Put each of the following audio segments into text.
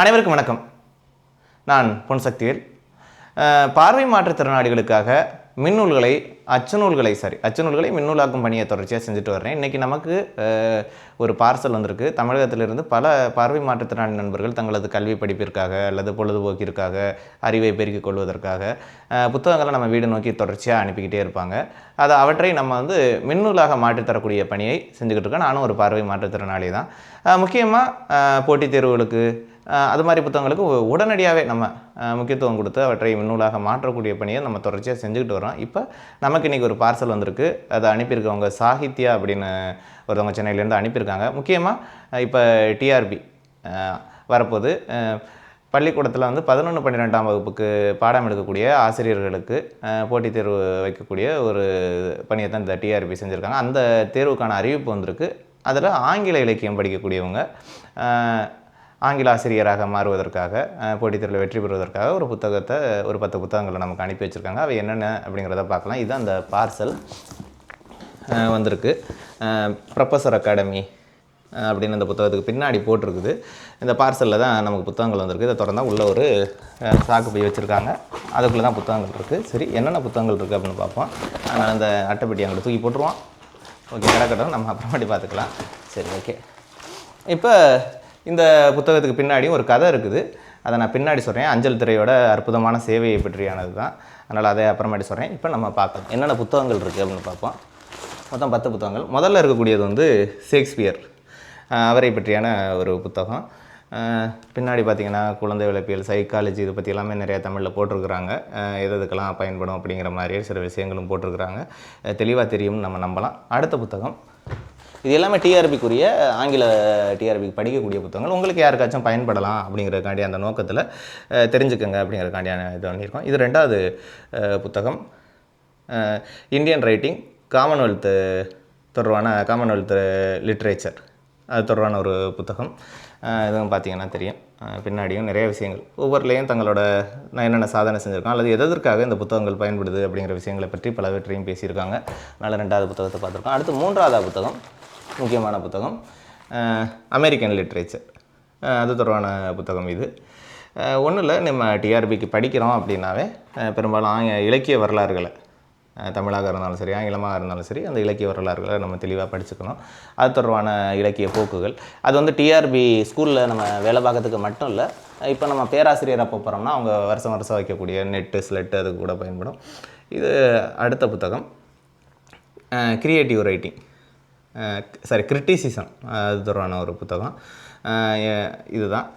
அனைவருக்கும் வணக்கம். நான் பொன் சக்திவேல் பார்வை மாற்றுத்திறனாளிகளுக்காக மின்னூல்களை அச்சுநூல்களை சாரி அச்சுநூல்களை மின்னூலாக்கும் பணியை தொடர்ச்சியாக செஞ்சுட்டு வர்றேன். இன்றைக்கி நமக்கு ஒரு பார்சல் வந்திருக்கு. தமிழகத்திலிருந்து பல பார்வை மாற்றுத்திறனாளி நண்பர்கள் தங்களது கல்வி படிப்பிற்காக அல்லது பொழுதுபோக்கிற்காக அறிவை பெருக்கிக் கொள்வதற்காக புத்தகங்களை நம்ம வீடு நோக்கி தொடர்ச்சியாக அனுப்பிக்கிட்டே இருப்பாங்க. அது அவற்றை நம்ம வந்து மின்னூலாக மாற்றித்தரக்கூடிய பணியை செஞ்சுக்கிட்டு இருக்கோம். நானும் ஒரு பார்வை மாற்றுத்திறனாளி தான். முக்கியமாக போட்டித் தேர்வுகளுக்கு அது மாதிரி புத்தகங்களுக்கு உடனடியாகவே நம்ம முக்கியத்துவம் கொடுத்து அவற்றை மின்னூலாக மாற்றக்கூடிய பணியை நம்ம தொடர்ச்சியாக செஞ்சுக்கிட்டு வரோம் இப்போ நமக்கு இன்றைக்கி ஒரு பார்சல் வந்திருக்கு. அதை அனுப்பியிருக்கவங்க சாகித்யா அப்படின்னு ஒருத்தவங்க சென்னையிலேருந்து அனுப்பியிருக்காங்க. முக்கியமாக இப்போ டிஆர்பி வரப்போது பள்ளிக்கூடத்தில் வந்து பதினொன்று பன்னிரெண்டாம் வகுப்புக்கு பாடம் எடுக்கக்கூடிய ஆசிரியர்களுக்கு போட்டித் தேர்வு வைக்கக்கூடிய ஒரு பணியை தான் இந்த டிஆர்பி செஞ்சுருக்காங்க. அந்த தேர்வுக்கான அறிவிப்பு வந்திருக்கு. அதில் ஆங்கில இலக்கியம் படிக்கக்கூடியவங்க ஆங்கில ஆசிரியராக மாறுவதற்காக போட்டித்தேர்வில் வெற்றி பெறுவதற்காக ஒரு புத்தகத்தை ஒரு பத்து புத்தகங்களை நமக்கு அனுப்பி வச்சுருக்காங்க. அவை என்னென்ன அப்படிங்கிறத பார்க்கலாம். இதுதான் அந்த பார்சல். வந்திருக்கு. ப்ரொஃபஸர் அகாடமி அப்படின்னு அந்த புத்தகத்துக்கு பின்னாடி போட்டிருக்குது. இந்த பார்சலில் தான் நமக்கு புத்தகங்கள் வந்திருக்கு. இதை திறந்தா உள்ளே ஒரு சாக்கு போய் வச்சுருக்காங்க. அதுக்குள்ளே தான் புத்தகங்கள் இருக்குது சரி என்னென்ன புத்தகங்கள் இருக்குது அப்படின்னு பார்ப்போம். அதனால் அந்த அட்டைப்பெட்டி அங்கே தூக்கி போட்டுருவோம். ஓகே கிடக்கட்டும் நம்ம அப்புறமாட்டி பார்த்துக்கலாம். சரி ஓகே. இப்போ இந்த புத்தகத்துக்கு பின்னாடியும் ஒரு கதை இருக்குது. அதை நான் பின்னாடி சொல்கிறேன் அஞ்சல் திரையோட அற்புதமான சேவையை பற்றியானது தான். அதனால் அதை அப்புறமேட்டு சொல்கிறேன் இப்போ நம்ம பார்க்கலாம். என்னென்ன புத்தகங்கள் இருக்குது அப்படின்னு பார்ப்போம். மொத்தம் பத்து புத்தகங்கள். முதல்ல இருக்கக்கூடியது வந்து ஷேக்ஸ்பியர். அவரை பற்றியான ஒரு புத்தகம். பின்னாடி பார்த்தீங்கன்னா குழந்தை வளர்ப்பியல் சைக்காலஜி இதை பற்றி எல்லாமே நிறையா தமிழில் போட்டிருக்கிறாங்க. எது எதுக்கெல்லாம் பயன்படும் அப்படிங்கிற மாதிரி சில விஷயங்களும் போட்டிருக்கிறாங்க. தெளிவாக தெரியும்னு நம்ம நம்பலாம். அடுத்த புத்தகம். இது எல்லாமே டிஆர்பிக்குரிய ஆங்கில டிஆர்பிக்கு படிக்கக்கூடிய புத்தகங்கள். உங்களுக்கு யாருக்காச்சும் பயன்படலாம் அப்படிங்கிறதுக்காண்டி அந்த நோக்கத்தில் தெரிஞ்சுக்கங்க அப்படிங்கிறதுக்காண்டியான இது பண்ணியிருக்கோம். இது ரெண்டாவது புத்தகம். இந்தியன் ரைட்டிங் காமன்வெல்த்து தொடர்பான காமன்வெல்த் லிட்ரேச்சர் அது தொடர்பான ஒரு புத்தகம். இதுவும் பார்த்தீங்கன்னா தெரியும். பின்னாடியும் நிறைய விஷயங்கள். ஒவ்வொருலேயும் தங்களோட நான் என்னென்ன சாதனை செஞ்சுருக்கோம் அல்லது எதற்காக இந்த புத்தகங்கள் பயன்படுது அப்படிங்கிற விஷயங்களை பற்றி பலவற்றையும் பேசியிருக்காங்க. அதனால் ரெண்டாவது புத்தகத்தை பார்த்துருக்கோம். அடுத்து மூன்றாவது புத்தகம். முக்கியமான புத்தகம். அமெரிக்கன் லிட்ரேச்சர் அது தொடர்பான புத்தகம் இது. ஒன்றும் இல்லை நம்ம டிஆர்பிக்கு படிக்கிறோம் அப்படின்னாவே பெரும்பாலும் ஆங்க இலக்கிய வரலாறுகளை தமிழாக இருந்தாலும் சரி ஆங்கிலமாக இருந்தாலும் சரி அந்த இலக்கிய வரலாறுகளை நம்ம தெளிவாக படிச்சுக்கணும். அது தொடர்பான இலக்கிய போக்குகள். அது வந்து டிஆர்பி ஸ்கூலில் நம்ம வேலை பார்க்கறதுக்கு மட்டும் இல்லை இப்போ நம்ம பேராசிரியராக போகிறோம்னா அவங்க வருஷம் வருஷம் வைக்கக்கூடிய நெட்டு ஸ்லெட்டு அது கூட பயன்படும். இது அடுத்த புத்தகம். க்ரியேட்டிவ் ரைட்டிங் சாரி கிரிட்டிசிசம் அது தொடர்பான ஒரு புத்தகம். இதுதான்.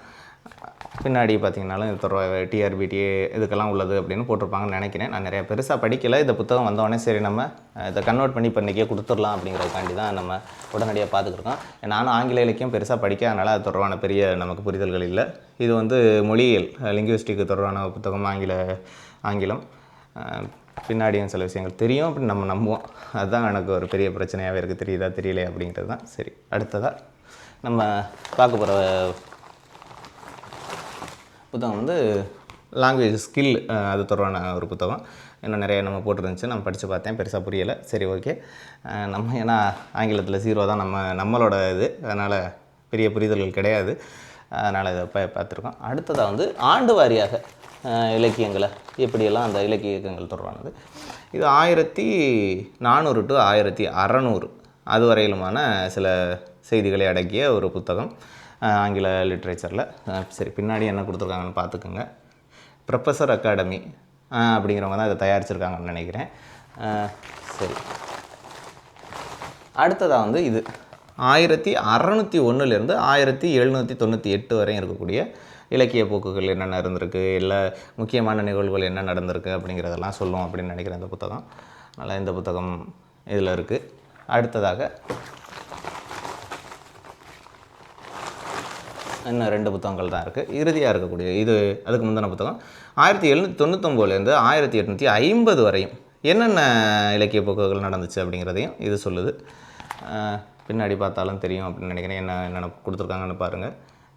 பின்னாடி பார்த்தீங்கன்னாலும் இது தொடர்பா டிஆர்பிடிஏ இதுக்கெல்லாம் உள்ளது அப்படின்னு போட்டிருப்பாங்கன்னு நினைக்கிறேன். நான் நிறைய பெருசாக படிக்கலை. இந்த புத்தகம் வந்தோடனே சரி நம்ம இதை கன்வெர்ட் பண்ணி இப்போ இன்றைக்கே கொடுத்துடலாம் அப்படிங்கிறதுக்காண்டி தான் நம்ம உடனடியாக பார்த்துக்கிருக்கோம் நானும் ஆங்கில இலக்கியம் பெருசாக படிக்க அதனால் அது தொடர்பான பெரிய நமக்கு புரிதல்கள் இல்லை. இது வந்து மொழியியல் லிங்குவிஸ்டிக்கு தொடர்பான புத்தகம் ஆங்கில ஆங்கிலம். பின்னாடியும் சில விஷயங்கள் தெரியும் அப்படின்னு நம்ம நம்புவோம். அதுதான் எனக்கு ஒரு பெரிய பிரச்சனையாகவே இருக்குது தெரியுதா தெரியலையா அப்படிங்கிறது தான். சரி அடுத்ததாக நம்ம பார்க்க போகிற புத்தகம் வந்து லாங்குவேஜ் ஸ்கில் அது தொடர்பான ஒரு புத்தகம். இன்னும் நிறைய நம்ம போட்டிருந்துச்சு. நான் படித்து பார்த்தேன். பெருசாக புரியலை. சரி ஓகே. நம்ம ஏன்னா ஆங்கிலத்தில் ஜீரோ தான் நம்ம நம்மளோட இது. அதனால் பெரிய புரிதல்கள் கிடையாது. அதனால் இதை பார்த்துருக்கோம். அடுத்ததாக வந்து ஆண்டு வாரியாக இலக்கியங்களை. எப்படியெல்லாம் அந்த இலக்கிய இயக்கங்கள் தொடர்பானது. இது ஆயிரத்தி நானூறு டு ஆயிரத்தி அறநூறு அது வரையிலுமான சில செய்திகளை அடக்கிய ஒரு புத்தகம் ஆங்கில லிட்ரேச்சரில். சரி பின்னாடி என்ன கொடுத்துருக்காங்கன்னு பார்த்துக்குங்க. ப்ரொஃபஸர் அகாடமி அப்படிங்கிறவங்க தான் இதை தயாரிச்சிருக்காங்கன்னு நினைக்கிறேன். சரி. அடுத்ததாக வந்து இது. ஆயிரத்தி அறநூற்றி ஒன்றுலேருந்து ஆயிரத்தி எழுநூற்றி தொண்ணூற்றி எட்டு வரையும் இருக்கக்கூடிய இலக்கிய போக்குகள் என்னென்ன இருந்திருக்கு இல்லை முக்கியமான நிகழ்வுகள் என்ன நடந்திருக்கு அப்படிங்கிறதெல்லாம் சொல்லும் அப்படின்னு நினைக்கிறேன் இந்த புத்தகம். அதனால் இந்த புத்தகம் இதில் இருக்குது அடுத்ததாக இன்னும் ரெண்டு புத்தகங்கள் தான் இருக்குது இறுதியாக இருக்கக்கூடிய இது அதுக்கு முந்தின புத்தகம். ஆயிரத்தி எழுநூற்றி தொண்ணூத்தொம்போதுலேருந்து ஆயிரத்தி எட்நூற்றி ஐம்பது வரையும் என்னென்ன இலக்கிய போக்குகள் நடந்துச்சு அப்படிங்கிறதையும் இது சொல்லுது. பின்னாடி பார்த்தாலும் தெரியும் அப்படின்னு நினைக்கிறேன். என்ன என்னென்ன கொடுத்துருக்காங்கன்னு பாருங்கள்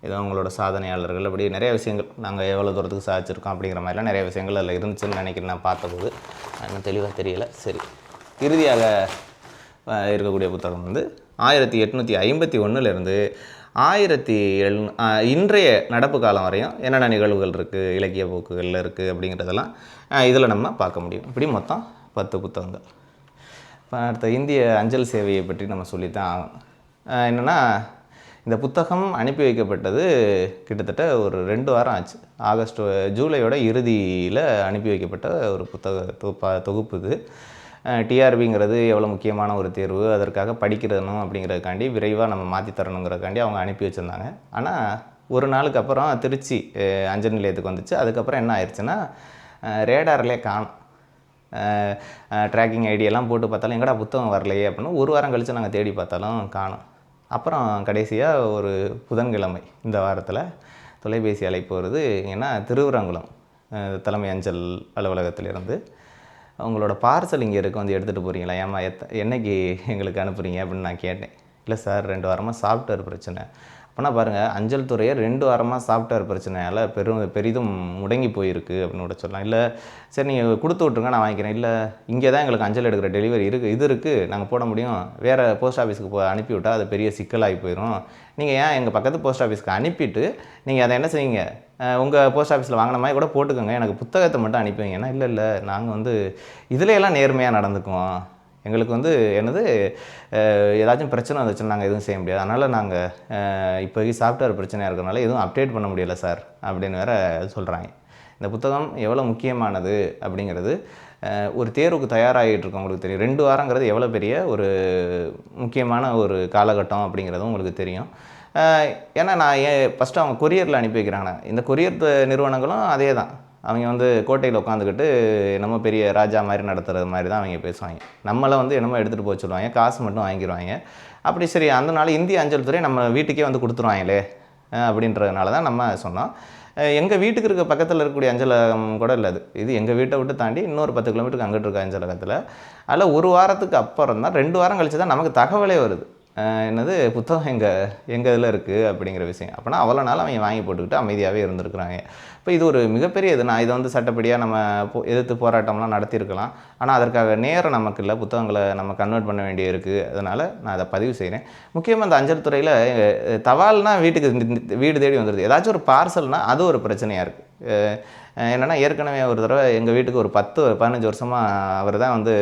ஏதோ அவங்களோட சாதனையாளர்கள் அப்படி நிறைய விஷயங்கள் நாங்கள் எவ்வளோ தூரத்துக்கு சாதிச்சிருக்கோம் அப்படிங்கிற மாதிரிலாம் நிறைய விஷயங்கள் அதில் இருந்துச்சுன்னு நினைக்கிறேன் நான் பார்த்தபோது. இன்னும் தெளிவாக தெரியல. சரி. இறுதியாக இருக்கக்கூடிய புத்தகம் வந்து ஆயிரத்தி எட்நூற்றி ஐம்பத்தி ஒன்றுலேருந்து ஆயிரத்தி எழு இன்றைய நடப்பு காலம் வரையும் என்னென்ன நிகழ்வுகள் இருக்குது இலக்கிய போக்குகளில் இருக்குது அப்படிங்கிறதெல்லாம் இதில் நம்ம பார்க்க முடியும். இப்படி மொத்தம் பத்து புத்தகங்கள். இப்போ அடுத்த இந்திய அஞ்சல் சேவையை பற்றி நம்ம சொல்லித்தான் ஆகணும். என்னென்னா இந்த புத்தகம் அனுப்பி வைக்கப்பட்டது கிட்டத்தட்ட ஒரு ரெண்டு வாரம் ஆச்சு. ஆகஸ்ட் ஜூலையோட இறுதியில் அனுப்பி வைக்கப்பட்ட ஒரு புத்தக தொகுப்பா தொகுப்பு இது. டிஆர்பிங்கிறது எவ்வளோ முக்கியமான ஒரு தேர்வு அதற்காக படிக்கிறணும் அப்படிங்கிறதுக்காண்டி விரைவாக நம்ம மாற்றி தரணுங்கிறதுக்காண்டி அவங்க அனுப்பி வச்சுருந்தாங்க. ஆனால் ஒரு நாளுக்கு அப்புறம் திருச்சி அஞ்சல் நிலையத்துக்கு வந்துச்சு. அதுக்கப்புறம் என்ன ஆயிடுச்சுன்னா ரேடார்லேயே காணும். ட்ராக்கிங் ஐடியெல்லாம் போட்டு பார்த்தாலும் எங்கடா புத்தகம் வரலையே? அப்படின்னு ஒரு வாரம் கழித்து நாங்கள் தேடி பார்த்தாலும் காணும். அப்புறம் கடைசியாக ஒரு புதன்கிழமை இந்த வாரத்தில் தொலைபேசி அழைப்பு வருது. ஏன்னா திருவரங்குளம் தலைமை அஞ்சல் அலுவலகத்திலிருந்து. உங்களோட பார்சல் இங்கே இருக்கு வந்து எடுத்துகிட்டு போகிறீங்களா ஏமா எத்த என்னைக்கு எங்களுக்கு அனுப்புகிறீங்க அப்படின்னு நான் கேட்டேன். இல்லை சார் ரெண்டு வாரமாக சாஃப்ட்வேர் பிரச்சனை. அப்போனா பாருங்கள் அஞ்சல் துறையை ரெண்டு வாரமாக சாஃப்ட்வேர் பிரச்சனையால் பெரும் பெரிதும் முடங்கி போயிருக்கு அப்படின்னு கூட சொல்லலாம். இல்லை சரி நீங்கள் கொடுத்து விட்ருங்க நான் வாங்கிக்கிறேன். இல்லை இங்கே தான் எங்களுக்கு அஞ்சல் எடுக்கிற டெலிவரி இருக்குது இது இருக்குது நாங்கள் போட முடியும். வேறு போஸ்ட் ஆஃபீஸுக்கு போ அனுப்பிவிட்டால் அது பெரிய சிக்கலாகி போயிடும் நீங்கள் ஏன் எங்கள் பக்கத்து போஸ்ட் ஆஃபீஸ்க்கு அனுப்பிட்டு நீங்கள் அதை என்ன செய்யுங்க உங்கள் போஸ்ட் ஆஃபீஸில் வாங்கின மாதிரி கூட போட்டுக்கோங்க. எனக்கு புத்தகத்தை மட்டும் அனுப்பி வைங்கன்னா இல்லை இல்லை நாங்கள் வந்து இதுல எல்லாம் நேர்மையாக நடந்துக்குவோம். எங்களுக்கு வந்து என்னது ஏதாச்சும் பிரச்சனை வந்துச்சுன்னா நாங்கள் எதுவும் செய்ய முடியாது. அதனால் நாங்கள் இப்போதைக்கு சாஃப்ட்வேர் பிரச்சனையாக இருக்கிறனால எதுவும் அப்டேட் பண்ண முடியலை சார் அப்படின்னு வேற சொல்கிறாங்க இந்த புத்தகம் எவ்வளோ முக்கியமானது அப்படிங்கிறது ஒரு தேர்வுக்கு தயாராகிட்டு இருக்கவங்களுக்கு தெரியும். ரெண்டு வாரங்கிறது எவ்வளோ பெரிய ஒரு முக்கியமான ஒரு காலகட்டம் அப்படிங்கிறதும் உங்களுக்கு தெரியும். ஏன்னா நான் ஏன் ஃபஸ்ட்டு அவங்க கொரியரில் அனுப்பி வைக்கிறாங்க. இந்த கொரியர் நிறுவனங்களும் அதே தான் அவங்க வந்து கோட்டையில் உட்காந்துக்கிட்டு என்னமோ பெரிய ராஜா மாதிரி நடத்துகிறது மாதிரி தான் அவங்க பேசுவாங்க. நம்மளை வந்து என்னமோ எடுத்துகிட்டு போக சொல்லுவாங்க. காசு மட்டும் வாங்கிடுவாங்க. அப்படி சரி அந்த நாள் இந்திய அஞ்சல் துறை நம்ம வீட்டுக்கே வந்து கொடுத்துருவாங்களே அப்படின்றதுனால தான் நம்ம சொன்னோம். எங்கள் வீட்டுக்கு இருக்க பக்கத்தில் இருக்கக்கூடிய அஞ்சலகம் கூட இல்லை அது. இது எங்கள் வீட்டை விட்டு தாண்டி இன்னொரு பத்து கிலோமீட்டருக்கு அங்கிட்டு இருக்க அஞ்சலகத்தில். அதில் ஒரு வாரத்துக்கு அப்புறம் தான் ரெண்டு வாரம் கழிச்சு தான் நமக்கு தகவலே வருது. என்னது புத்தகம் எங்கள் எங்கள் இதில் இருக்குது அப்படிங்கிற விஷயம். அப்போனா அவ்வளோ நாள் அவங்க வாங்கி போட்டுக்கிட்டு அமைதியாகவே இருந்திருக்கிறாங்க. இப்போ இது ஒரு மிகப்பெரிய இது நான் இதை வந்து சட்டப்படியாக நம்ம போ- எதிர்த்து போராட்டம்லாம் நடத்தியிருக்கலாம். ஆனால் அதற்காக நேரம் நமக்கு இல்லை புத்தகங்களை நம்ம கன்வெர்ட் பண்ண வேண்டிய இருக்குது அதனால் நான் அதை பதிவு செய்கிறேன் முக்கியமாக அந்த அஞ்சல் துறையில் தவால்னால் வீட்டுக்கு வீடு தேடி வந்துடுது ஏதாச்சும் ஒரு பார்சல்னால் அது ஒரு பிரச்சனையாக இருக்குது என்னென்னா ஏற்கனவே ஒரு தடவை எங்கள் வீட்டுக்கு ஒரு பத்து பதினஞ்சு வருஷமாக அவர் தான் வந்து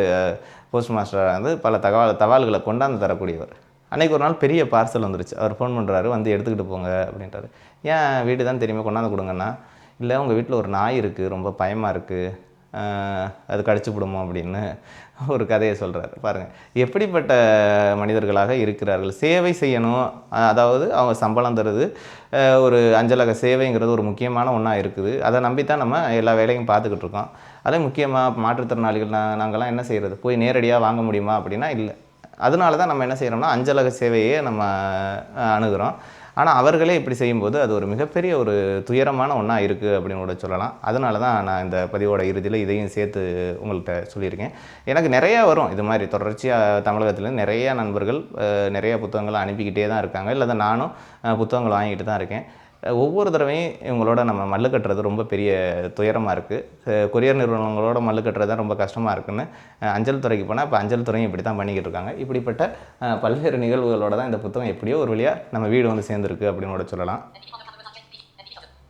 போஸ்ட் மாஸ்டராக வந்து பல தகவல் தவால்களை கொண்டாந்து தரக்கூடியவர். அன்னைக்கு ஒரு நாள் பெரிய பார்சல் வந்துருச்சு. அவர் ஃபோன் பண்ணுறாரு வந்து எடுத்துக்கிட்டு போங்க அப்படின்றாரு. ஏன் வீடு தான் தெரியுமா கொண்டாந்து கொடுங்கண்ணா இல்லை உங்கள் வீட்டில் ஒரு நாய் இருக்குது ரொம்ப பயமாக இருக்குது அது கடிச்சு விடுமோ அப்படின்னு ஒரு கதையை சொல்கிறாரு பாருங்கள் எப்படிப்பட்ட மனிதர்களாக இருக்கிறார்கள்? சேவை செய்யணும். அதாவது அவங்க சம்பளம் தருது. ஒரு அஞ்சலக சேவைங்கிறது ஒரு முக்கியமான ஒன்றா இருக்குது. அதை நம்பி தான் நம்ம எல்லா வேலையும் பார்த்துக்கிட்டு இருக்கோம். அதே முக்கியமாக மாற்றுத்திறனாளிகள் நான் நாங்கள்லாம் என்ன செய்கிறது போய் நேரடியாக வாங்க முடியுமா அப்படின்னா இல்லை. அதனால தான் நம்ம என்ன செய்கிறோம்னா அஞ்சலக சேவையே நம்ம அணுகிறோம். ஆனால் அவர்களே இப்படி செய்யும்போது அது ஒரு மிகப்பெரிய ஒரு துயரமான ஒன்றா இருக்குது அப்படின்னு கூட சொல்லலாம். அதனால தான் நான் இந்த பதிவோட இறுதியில் இதையும் சேர்த்து உங்கள்கிட்ட சொல்லியிருக்கேன். எனக்கு நிறையா வரும். இது மாதிரி தொடர்ச்சியாக தமிழகத்தில் நிறையா நண்பர்கள் நிறையா புத்தகங்களை அனுப்பிக்கிட்டே தான் இருக்காங்க. இல்லை நானும் புத்தகங்கள் வாங்கிட்டு தான் இருக்கேன். ஒவ்வொரு தடவையும் இவங்களோட நம்ம மல்லு கட்டுறது ரொம்ப பெரிய துயரமாக இருக்குது கொரியர் நிறுவனங்களோட மல்லு கட்டுறது தான் ரொம்ப கஷ்டமாக இருக்குன்னு அஞ்சல் துறைக்கு போனால் இப்போ அஞ்சல் துறையும் இப்படி தான் பண்ணிக்கிட்டு இருக்காங்க. இப்படிப்பட்ட பல்வேறு நிகழ்வுகளோட தான் இந்த புத்தகம் எப்படியோ ஒரு வழியாக நம்ம வீடு வந்து சேர்ந்துருக்கு அப்படின்னு கூட சொல்லலாம்.